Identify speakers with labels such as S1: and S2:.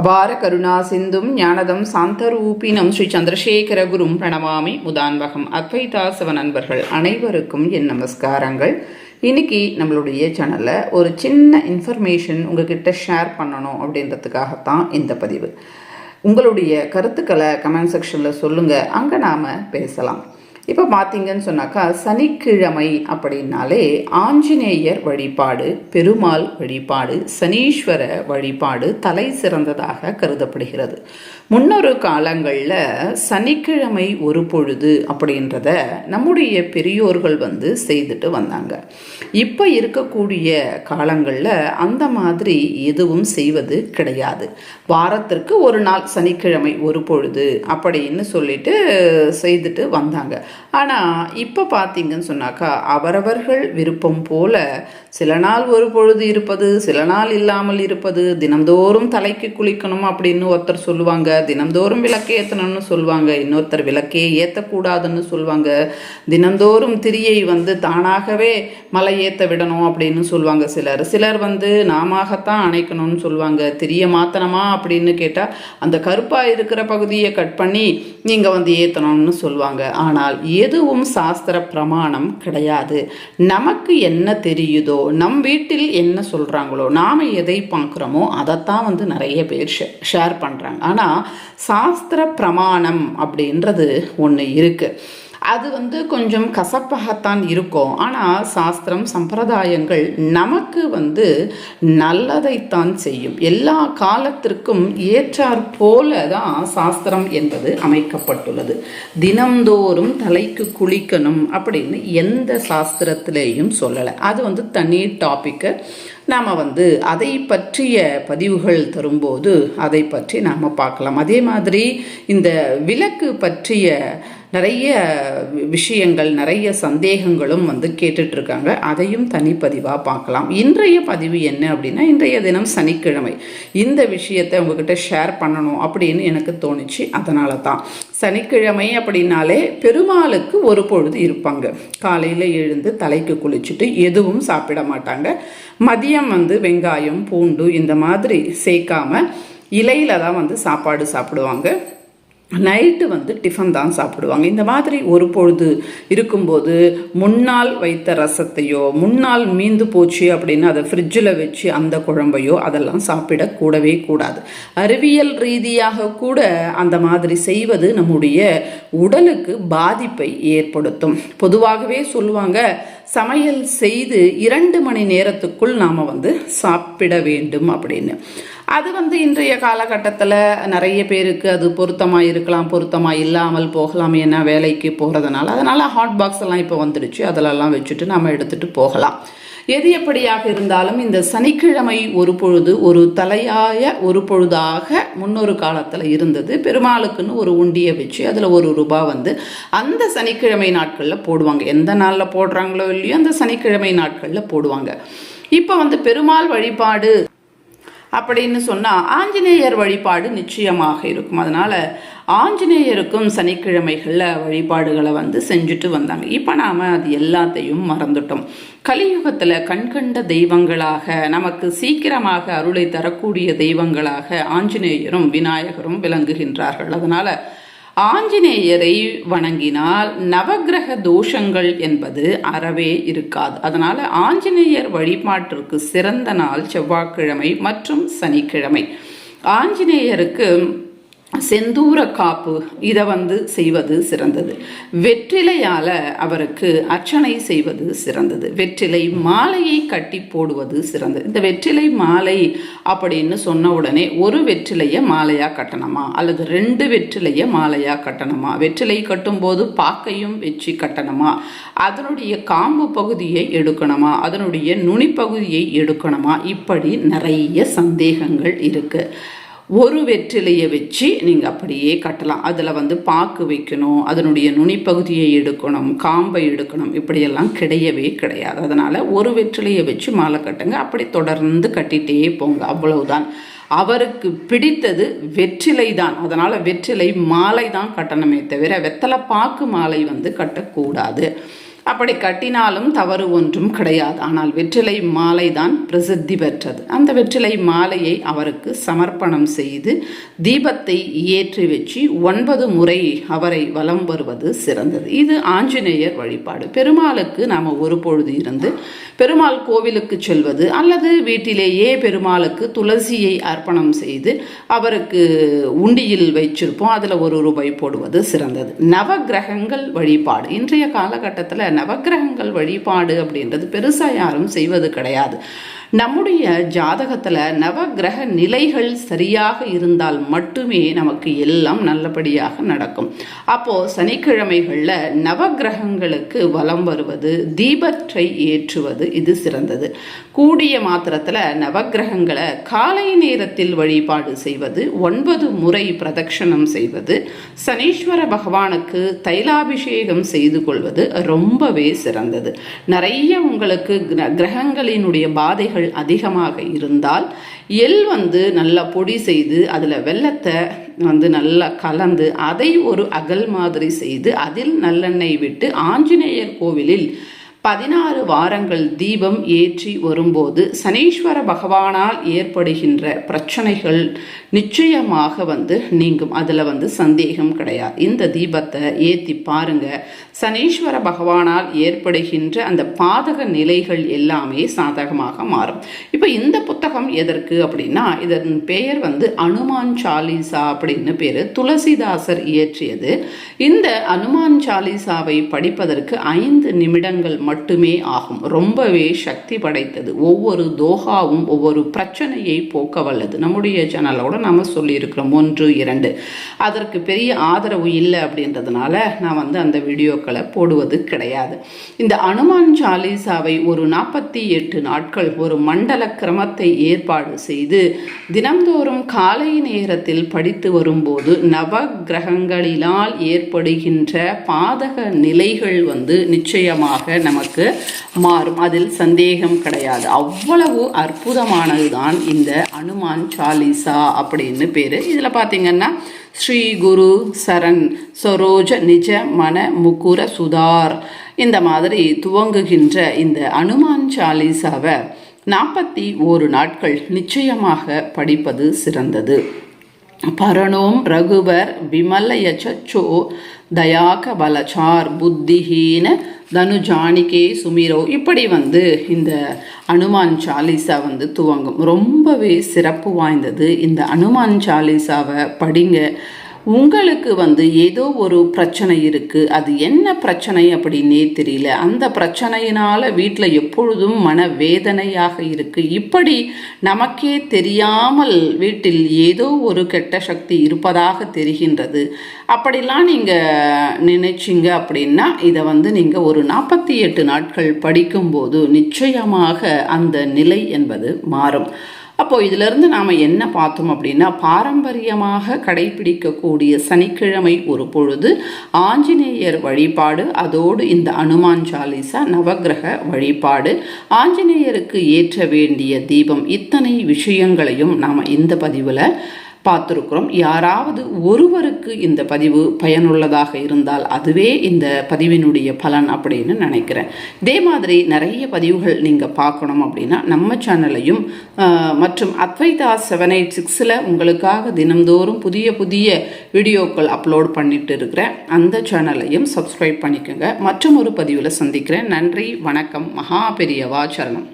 S1: அபார கருணா சிந்தும் ஞானதம் சாந்தரூபினம் ஸ்ரீ சந்திரசேகர குரும் பிரணமாமி முதான்வகம். அத்வைதாசவ நண்பர்கள் அனைவருக்கும் என் நமஸ்காரங்கள். இன்னைக்கு நம்மளுடைய சேனலில் ஒரு சின்ன இன்ஃபர்மேஷன் உங்ககிட்ட ஷேர் பண்ணணும் அப்படின்றதுக்காகத்தான் இந்த பதிவு. உங்களுடைய கருத்துக்களை கமெண்ட் செக்ஷனில் சொல்லுங்கள் அங்கே நாம் பேசலாம். இப்போ பார்த்தீங்கன்னு சொன்னாக்கா சனிக்கிழமை அப்படின்னாலே ஆஞ்சநேயர் வழிபாடு பெருமாள் வழிபாடு சனீஸ்வர வழிபாடு தலை சிறந்ததாக கருதப்படுகிறது. முன்னொரு காலங்களில் சனிக்கிழமை ஒரு பொழுது அப்படின்றத நம்முடைய பெரியோர்கள் வந்து செய்துட்டு வந்தாங்க. இப்போ இருக்கக்கூடிய காலங்களில் அந்த மாதிரி எதுவும் செய்வது கிடையாது. வாரத்திற்கு ஒரு நாள் சனிக்கிழமை ஒரு பொழுது அப்படின்னு சொல்லிட்டு செய்துட்டு வந்தாங்க. ஆனால் இப்போ பார்த்தீங்கன்னு சொன்னாக்கா அவரவர்கள் விருப்பம் போல சில நாள் ஒரு பொழுது இருப்பது சில நாள் இல்லாமல் இருப்பது தினம்தோறும் தலைக்கு குளிக்கணும் அப்படின்னு ஒருத்தர் சொல்லுவாங்க தினம்தோறும் விளக்கு ஏற்றணும்னு சொல்லுவாங்க இன்னொருத்தர் விளக்கே ஏற்றக்கூடாதுன்னு சொல்லுவாங்க தினந்தோறும் திரியை வந்து தானாகவே மலை ஏற்ற விடணும் அப்படின்னு சொல்லுவாங்க. சிலர் சிலர் வந்து நாமத்தான் அணைக்கணும்னு சொல்லுவாங்க. திரிய மாத்தனமா அப்படின்னு கேட்டால் அந்த கருப்பாக இருக்கிற பகுதியை கட் பண்ணி நீங்கள் வந்து ஏற்றணும்னு சொல்லுவாங்க. ஆனால் எதுவும் சாஸ்திர பிரமாணம் கிடையாது. நமக்கு என்ன தெரியுதோ நம் வீட்டில் என்ன சொல்கிறாங்களோ நாம் எதை பார்க்குறோமோ அதைத்தான் வந்து நிறைய பேர் ஷேர் பண்ணுறாங்க ஆனால் சாஸ்திர பிரமாணம் அப்படின்றது ஒன்று இருக்குது அது வந்து கொஞ்சம் கசப்பாகத்தான் இருக்கும். ஆனால் சாஸ்திரம் சம்பிரதாயங்கள் நமக்கு வந்து நல்லதைத்தான் செய்யும். எல்லா காலத்திற்கும் ஏற்றாற் போல தான் சாஸ்திரம் என்பது அமைக்கப்பட்டுள்ளது. தினம்தோறும் தலைக்கு குளிக்கணும் அப்படின்னு எந்த சாஸ்திரத்திலேயும் சொல்லலை. அது வந்து தனி டாப்பிக்கு நாம் வந்து அதை பற்றிய பதிவுகள் தரும்போது அதை பற்றி நாம் பார்க்கலாம். அதே மாதிரி இந்த விளக்கு பற்றிய நிறைய விஷயங்கள் நிறைய சந்தேகங்களும் வந்து கேட்டுட்ருக்காங்க. அதையும் தனிப்பதிவாக பார்க்கலாம். இன்றைய பதிவு என்ன அப்படின்னா இன்றைய தினம் சனிக்கிழமை. இந்த விஷயத்தை உங்ககிட்ட ஷேர் பண்ணணும் அப்படின்னு எனக்கு தோணுச்சு. அதனால தான். சனிக்கிழமை அப்படின்னாலே பெருமாளுக்கு ஒரு பொழுது இருப்பாங்க. காலையில் எழுந்து தலைக்கு குளிச்சுட்டு எதுவும் சாப்பிட மாட்டாங்க. மதியம் வந்து வெங்காயம் பூண்டு இந்த மாதிரி சேர்க்காம இலையில் தான் வந்து சாப்பாடு சாப்பிடுவாங்க. நைட்டு வந்து டிஃபன் தான் சாப்பிடுவாங்க. இந்த மாதிரி ஒரு பொழுது இருக்கும்போது முன்னால் வைத்த ரசத்தையோ முன்னால் மீந்து போச்சு அப்படின்னு அதை ஃப்ரிட்ஜில் வச்சு அந்த குழம்பையோ அதெல்லாம் சாப்பிட கூடவே கூடாது. அறிவியல் ரீதியாக கூட அந்த மாதிரி செய்வது நம்முடைய உடலுக்கு பாதிப்பை ஏற்படுத்தும். பொதுவாகவே சொல்லுவாங்க சமையல் செய்து இரண்டு மணி நேரத்துக்குள் நாம் வந்து சாப்பிட வேண்டும் அப்படின்னு. அது வந்து இன்றைய காலகட்டத்தில் நிறைய பேருக்கு அது பொருத்தமாக இருக்கலாம் பொருத்தமாக இல்லாமல் போகலாம் ஏன்னா வேலைக்கு போகிறதுனால அதனால் ஹாட் பாக்ஸ் எல்லாம் இப்போ வந்துடுச்சு. அதிலெல்லாம் வச்சுட்டு நம்ம எடுத்துகிட்டு போகலாம். எது எப்படியாக இருந்தாலும் இந்த சனிக்கிழமை ஒரு பொழுது ஒரு தலையாய ஒரு பொழுதாக முன்னொரு காலத்தில் இருந்தது. பெருமாளுக்குன்னு ஒரு உண்டியை வச்சு அதில் ஒரு ரூபா வந்து அந்த சனிக்கிழமை நாட்களில் போடுவாங்க. எந்த நாளில் போடுறாங்களோ இல்லையோ அந்த சனிக்கிழமை நாட்களில் போடுவாங்க. இப்போ வந்து பெருமாள் வழிபாடு அப்படின்னு சொன்னால் ஆஞ்சநேயர் வழிபாடு நிச்சயமாக இருக்கும். அதனால் ஆஞ்சநேயருக்கும் சனிக்கிழமைகளில் வழிபாடுகளை வந்து செஞ்சுட்டு வந்தாங்க. இப்போ நாம் அது எல்லாத்தையும் மறந்துட்டோம். கலியுகத்தில் கண்கண்ட தெய்வங்களாக நமக்கு சீக்கிரமாக அருளை தரக்கூடிய தெய்வங்களாக ஆஞ்சநேயரும் விநாயகரும் விளங்குகின்றார்கள். அதனால் ஆஞ்சநேயரை வணங்கினால் நவகிரக தோஷங்கள் என்பது அறவே இருக்காது. அதனால் ஆஞ்சநேயர் வழிபாட்டிற்கு சிறந்த நாள் செவ்வாய்க்கிழமை மற்றும் சனிக்கிழமை. ஆஞ்சநேயருக்கு செந்தூர காப்பு இதை வந்து செய்வது சிறந்தது. வெற்றிலையால் அவருக்கு அர்ச்சனை செய்வது சிறந்தது. வெற்றிலை மாலையை கட்டி போடுவது சிறந்தது. இந்த வெற்றிலை மாலை அப்படின்னு சொன்ன உடனே ஒரு வெற்றிலையை மாலையாக கட்டணுமா? அல்லது ரெண்டு வெற்றிலையை மாலையாக கட்டணுமா? வெற்றிலை கட்டும்போது பாக்கையும் வச்சு கட்டணுமா? அதனுடைய காம்பு பகுதியை எடுக்கணுமா? அதனுடைய நுனிப்பகுதியை எடுக்கணுமா? இப்படி நிறைய சந்தேகங்கள் இருக்குது ஒரு வெற்றிலையை வச்சு நீங்கள் அப்படியே கட்டலாம். அதில் வந்து பாக்கு வைக்கணும் அதனுடைய நுனிப்பகுதியை எடுக்கணும் காம்பை எடுக்கணும். இப்படியெல்லாம் கிடையவே கிடையாது. அதனால் ஒரு வெற்றிலையை வச்சு மாலை கட்டுங்க. அப்படி தொடர்ந்து கட்டிகிட்டே போங்க. அவ்வளவுதான். அவருக்கு பிடித்தது வெற்றிலை தான். அதனால் வெற்றிலை மாலை தான் கட்டணுமே தவிர வெத்தலை பாக்கு மாலை வந்து கட்டக்கூடாது. அப்படி கட்டினாலும் தவறு ஒன்றும் கிடையாது. ஆனால் வெற்றிலை மாலை தான் பிரசித்தி பெற்றது. அந்த வெற்றிலை மாலையை அவருக்கு சமர்ப்பணம் செய்து தீபத்தை ஏற்றி வச்சு ஒன்பது முறை அவரை வலம் வருவது சிறந்தது. இது ஆஞ்சநேயர் வழிபாடு. பெருமாளுக்கு நாம் ஒரு பொழுது இருந்து பெருமாள் கோவிலுக்கு செல்வது அல்லது வீட்டிலேயே பெருமாளுக்கு துளசியை அர்ப்பணம் செய்து அவருக்கு உண்டியில் வச்சிருப்போம். அதில் ஒரு ரூபாய் போடுவது சிறந்தது. நவகிரகங்கள் வழிபாடு. இன்றைய காலகட்டத்தில் நவக்கிரகங்கள் வழிபாடு அப்படின்றது பெருசாக யாரும் செய்வது கிடையாது. நம்முடைய ஜாதகத்தில் நவகிரக நிலைகள் சரியாக இருந்தால் மட்டுமே நமக்கு எல்லாம் நல்லபடியாக நடக்கும். அப்போது சனிக்கிழமைகளில் நவகிரகங்களுக்கு வலம் வருவது தீபற்றை ஏற்றுவது இது சிறந்தது. கூடிய மாத்திரத்தில் நவகிரகங்களை காலை நேரத்தில் வழிபாடு செய்வது ஒன்பது முறை பிரதட்சணம் செய்வது சனீஸ்வர பகவானுக்கு தைலாபிஷேகம் செய்து கொள்வது ரொம்பவே சிறந்தது. நிறைய உங்களுக்கு கிரகங்களினுடைய பாதைகள் அதிகமாக இருந்தால் எள் வந்து நல்லா பொடி செய்து அதில் வெள்ளத்தை வந்து நல்லா கலந்து அதை ஒரு அகல் மாதிரி செய்து அதில் நல்லெண்ணெய் விட்டு ஆஞ்சநேயர் கோவிலில் பதினாறு வாரங்கள் தீபம் ஏற்றி வரும்போது சனீஸ்வர பகவானால் ஏற்படுகின்ற பிரச்சனைகள் நிச்சயமாக வந்து நீங்கும். அதில் வந்து சந்தேகம் கிடையாது. இந்த தீபத்தை ஏற்றி பாருங்க. சனீஸ்வர பகவானால் ஏற்படுகின்ற அந்த பாதக நிலைகள் எல்லாமே சாதகமாக மாறும். இப்போ இந்த புத்தகம் எதற்கு அப்படின்னா இதன் பெயர் வந்து அனுமான் சாலிசா அப்படின்னு பேர். துளசிதாசர் இயற்றியது. இந்த அனுமான் சாலிசாவை படிப்பதற்கு ஐந்து நிமிடங்கள் மட்டுமே ஆகும். ரொம்பவே சக்தி படைத்தது. ஒவ்வொரு தோகாவும் ஒவ்வொரு பிரச்சனையை போக்க வல்லது. நம்முடைய சேனலோட நம்ம சொல்லியிருக்கிறோம். ஒன்று இரண்டு. அதற்கு பெரிய ஆதரவு இல்லை அப்படின்றதுனால நான் வந்து அந்த வீடியோக்களை போடுவது கிடையாது. இந்த அனுமான் சாலிசாவை ஒரு நாற்பத்தி எட்டு நாட்கள் ஒரு மண்டல கிரமத்தை ஏற்பாடு செய்து தினந்தோறும் காலை நேரத்தில் படித்து வரும்போது நவ கிரகங்களினால் ஏற்படுகின்ற பாதக நிலைகள் வந்து நிச்சயமாக நம்ம நமக்கு மாறும். அதில் சந்தேகம் கிடையாது. அவ்வளவு அற்புதமானது தான் இந்த அனுமான் சாலிசா அப்படின்னு பேர். இதில் பார்த்தீங்கன்னா ஸ்ரீ குரு சரண் சரோஜ நிஜ மன முகுர சுதார் இந்த மாதிரி துவங்குகின்ற இந்த அனுமான் சாலிசாவை நாற்பத்தி ஓரு நாட்கள் நிச்சயமாக படிப்பது சிறந்தது. பரணோம் ரகுவர் விமலயச்சோ தயாக பலச்சார் புத்திஹீன தனுஜானிகே சுமிரோ. இப்படி வந்து இந்த அனுமான் சாலிசா வந்து துவங்கும். ரொம்பவே சிறப்பு வாய்ந்தது இந்த அனுமான் சாலிசாவை படிங்க. உங்களுக்கு வந்து ஏதோ ஒரு பிரச்சனை இருக்குது அது என்ன பிரச்சனை அப்படின்னே தெரியல. அந்த பிரச்சனையினால் வீட்டில் எப்பொழுதும் மன வேதனையாக இருக்குது இப்படி நமக்கே தெரியாமல் வீட்டில் ஏதோ ஒரு கெட்ட சக்தி இருப்பதாக தெரிகின்றது. அப்படிலாம் நீங்கள் நினைச்சிங்க அப்படின்னா இதை வந்து நீங்கள் ஒரு நாற்பத்தி எட்டு நாட்கள் படிக்கும்போது நிச்சயமாக அந்த நிலை என்பது மாறும். அப்போது இதிலிருந்து நாம் என்ன பார்த்தோம் அப்படின்னா பாரம்பரியமாக கடைபிடிக்கக்கூடிய சனிக்கிழமை ஒரு பொழுது ஆஞ்சநேயர் வழிபாடு அதோடு இந்த அனுமான் சாலிசா நவகிரக வழிபாடு. ஆஞ்சநேயருக்கு ஏற்ற வேண்டிய தீபம் இத்தனை விஷயங்களையும் நாம் இந்த பதிவில் பார்த்துருக்குறோம். யாராவது ஒருவருக்கு இந்த பதிவு பயனுள்ளதாக இருந்தால் அதுவே இந்த பதிவினுடைய பலன் அப்படின்னு நினைக்கிறேன். இதே மாதிரி நிறைய பதிவுகள் நீங்கள் பார்க்கணும் அப்படின்னா நம்ம சேனலையும் மற்றும் அத்வைதா செவன் எயிட் சிக்ஸில் உங்களுக்காக தினந்தோறும் புதிய புதிய வீடியோக்கள் அப்லோட் பண்ணிட்டு இருக்கிறேன். அந்த சேனலையும் சப்ஸ்கிரைப் பண்ணிக்கோங்க. மற்றும் ஒரு பதிவில் சந்திக்கிறேன். நன்றி வணக்கம். மகா பெரியவா சரணம்.